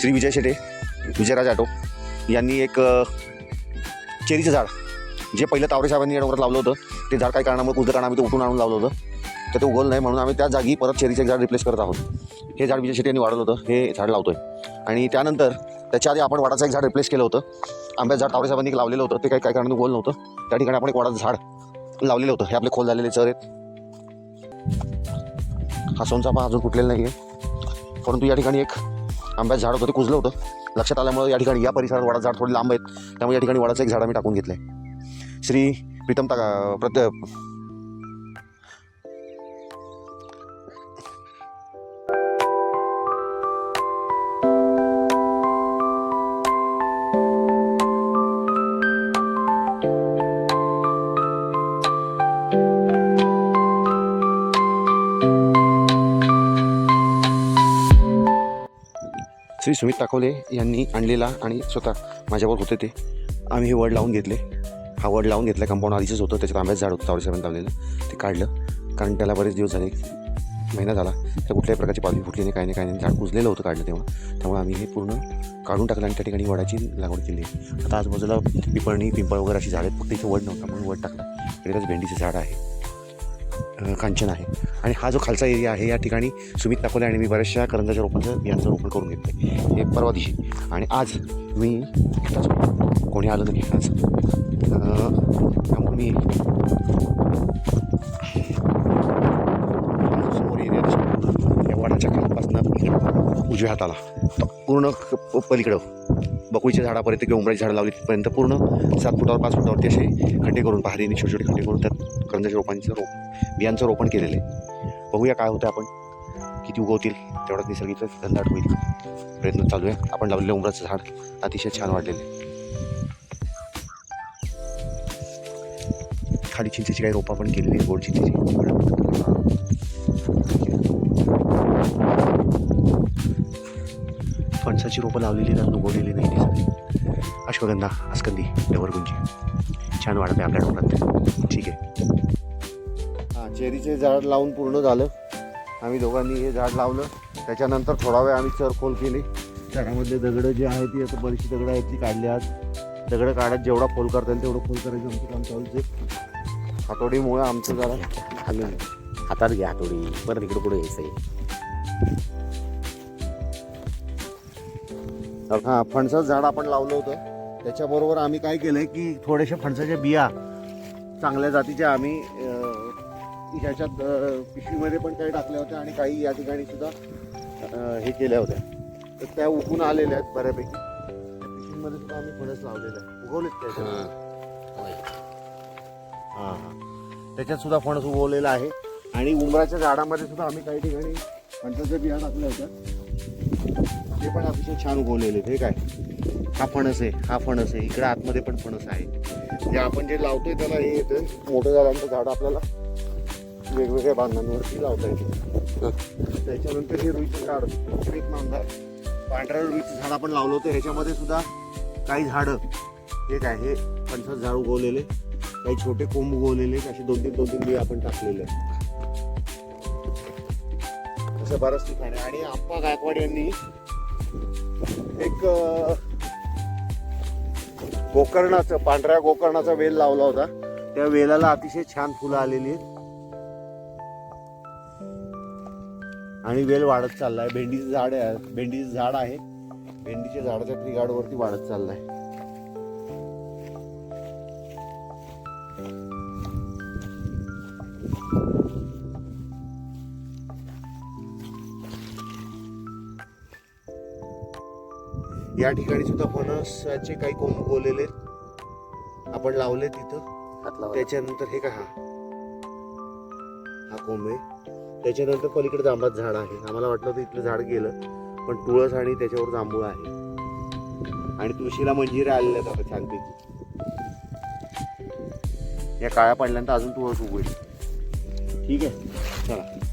Shri Vijay Shete Vijayraj auto. यांनी एक चेरीचं झाड जे पहिलं तावरे साहेबांनी डोंगरात लावलं होतं ते झाड काही कारणामुळे कुठलं कारण आम्ही ते उठून आणून लावलं होतं. तर ते उगवलं नाही म्हणून आम्ही त्या जागी परत चेरीचं एक झाड रिप्लेस करत आहोत. हे झाड विजय शेटे यांनी वाढवलं होतं हे झाड लावतोय. आणि त्यानंतर त्याच्या आधी आपण वाडाचं एक झाड रिप्लेस केलं होतं. आंब्याचं झाड तावरे साहेबांनी लावलेलं होतं ते काही काही कारणाने उगवलं नव्हतं. त्या ठिकाणी आपण एक वाडाचं झाड लावलेलं होतं. हे आपले खोल झालेले चर आहेत. हा सोनचाफा अजून फुटलेला नाही आहे परंतु या ठिकाणी एक आंब्याचं झाड होतं ते कुजलं होतं. लक्षात आल्यामुळे या ठिकाणी या परिसरात वडाचं झाड थोडी लांब आहेत. त्यामुळे या ठिकाणी वडाचं एक झाड आम्ही टाकून घेतलं आहे श्री प्रीतम ता प्रत्य श्री सुमित टाकवले यांनी आणलेला आणि स्वतः माझ्यावर होते ते. आम्ही हे वड लावून घेतले. हा वड लावून घेतला कंपाऊंड आधीच होतं. त्याच्यात आंब्याचं झाड होतं तावडे साहेबांनी लावलेलं. ते काढलं. कारण त्याला बरेच दिवस झाले महिना झाला. तर कुठल्याही प्रकारची पालवी फुटली नाही काही नाही काही नाही. झाड कुजलेलं होतं काढलं तेव्हा. त्यामुळे आम्ही हे पूर्ण काढून टाकलं आणि त्या ठिकाणी वडाची लागवड केली. आता आजूबाजूला पिपळणी पिंपळ वगैरे अशी झाडं फक्त इथे वड नव्हता म्हणून वड टाकलं. इकडेच भेंडीचं झाड आहे. कांचन आहे. आणि हा जो खालचा एरिया आहे या ठिकाणी सुमित नाकोले आणि मी बऱ्याचशा करंजाच्या रोपांचं यांचं रोपण करून घेतलं हे परवा दिवशी. आणि आज मी एकटाच कोणी आलं नाही आज त्यामुळे मी समोर एरिया या वडाच्या खालपासनं उजव्या हाताला. पूर्ण पलीकडं. बकुळीच्या झाडापर्यंत किंवा उमराची झाडं लावली तिथपर्यंत पूर्ण सात फुटावर पाच फुटावरती असे खड्डे करून पहारीने छोटे छोटे खड्डे करून त्यात करंजाच्या रोपांचं रोप बियांचं रोपण केलेलं आहे. बघूया काय होतं आपण. किती उगवतील तेवढाच निसर्गीचं धंदाट होईल. प्रयत्न चालू आहे. आपण लावलेलं उमराचं झाड अतिशय छान वाढलेलं आहे. खाली चिंचेची काही रोपं पण केलेली आहे गोड चिंचेची. फणसाची रोपं लावलेली आहेत, अजून उगवलेली नाही ती सगळी. अश्वगंधा अस्कंदी डवरगुंजी छान वाढत आहे आपल्या डोंगरात ठीक आहे. हां चेरीचे झाड लावून पूर्ण झालं. आम्ही दोघांनी हे झाड लावलं. त्याच्यानंतर थोडा वेळ आम्ही चरखोल केली. त्याच्यामधले दगडं जी आहेत ती आता बरीचशी दगडं आहेत ती काढली आज दगडं काढत जेवढा खोल करता येईल तेवढं खोल करायचं आमचं काम चालूच आहे. हातोडीमुळे आमचं जरा खाली हातात घ्या थोडी परत इकडे पुढे यायचंय. हां फणसाचं झाड आपण लावलं होतं. त्याच्याबरोबर आम्ही काय केलंय की थोड्याशा फणसाच्या बिया चांगल्या जातीच्या आम्ही ह्याच्यात पिशवीमध्ये पण काही टाकल्या होत्या आणि काही या ठिकाणी सुद्धा हे केल्या होत्या. तर त्या उगून आलेल्या आहेत बऱ्यापैकी. त्या पिशवीमध्ये सुद्धा आम्ही फणस लावलेलं आहे उगवलेत त्या हां. हां त्याच्यात सुद्धा फणस उगवलेला आहे. आणि उमराच्या झाडामध्ये सुद्धा आम्ही काही ठिकाणी फणसाच्या बिया टाकल्या होत्या. ते पण अतिशय छान उगवलेले आहेत. हे काय? हा फणस आहे हा फणस आहे. इकडे आतमध्ये पण फणस आहे जे आपण जे लावतोय त्याला हे येतं मोठं झाल्यानंतर झाड आपल्याला वेगवेगळ्या बांधांवरती लावता येते. त्याच्यानंतर हे रुईचं झाड एक मांगा पांढऱ्या रुईचं झाड आपण लावलं होतं. ह्याच्यामध्ये सुद्धा काही झाडं हे काय हे फणसाचं झाड उगवलेले काही छोटे कोंब उगवलेले असे दोन तीन दोन तीन बी आपण टाकलेले आहेत. असं बरंच ठिकाणी. आणि आप्पा गायकवाड यांनी एक गोकर्णाचं पांढऱ्या गोकर्णाचा वेल लावला होता. त्या वेलाला अतिशय छान फुलं आलेली आहेत. आणि वेल वाढत चाललाय. भेंडीचं झाड आहे भेंडीचं झाड आहे. भेंडीच्या झाडाच्या ट्री वाढत चाललाय. या ठिकाणी सुद्धा फणसाचे काही कोंब उगवलेले. आपण लावले तिथं त्याच्यानंतर हे का हा हा कोंब आहे. त्याच्यानंतर पलीकडे जांभाचं झाड आहे. आम्हाला वाटलं होतं इथलं झाड गेलं पण तुळस आणि त्याच्यावर जांभूळ आहे. आणि तुळशीला मंजिऱ्या आलेल्या आहेत छानपैकी. या काळ्या पडल्यानंतर अजून तुळस उगवेल. ठीक आहे? चला.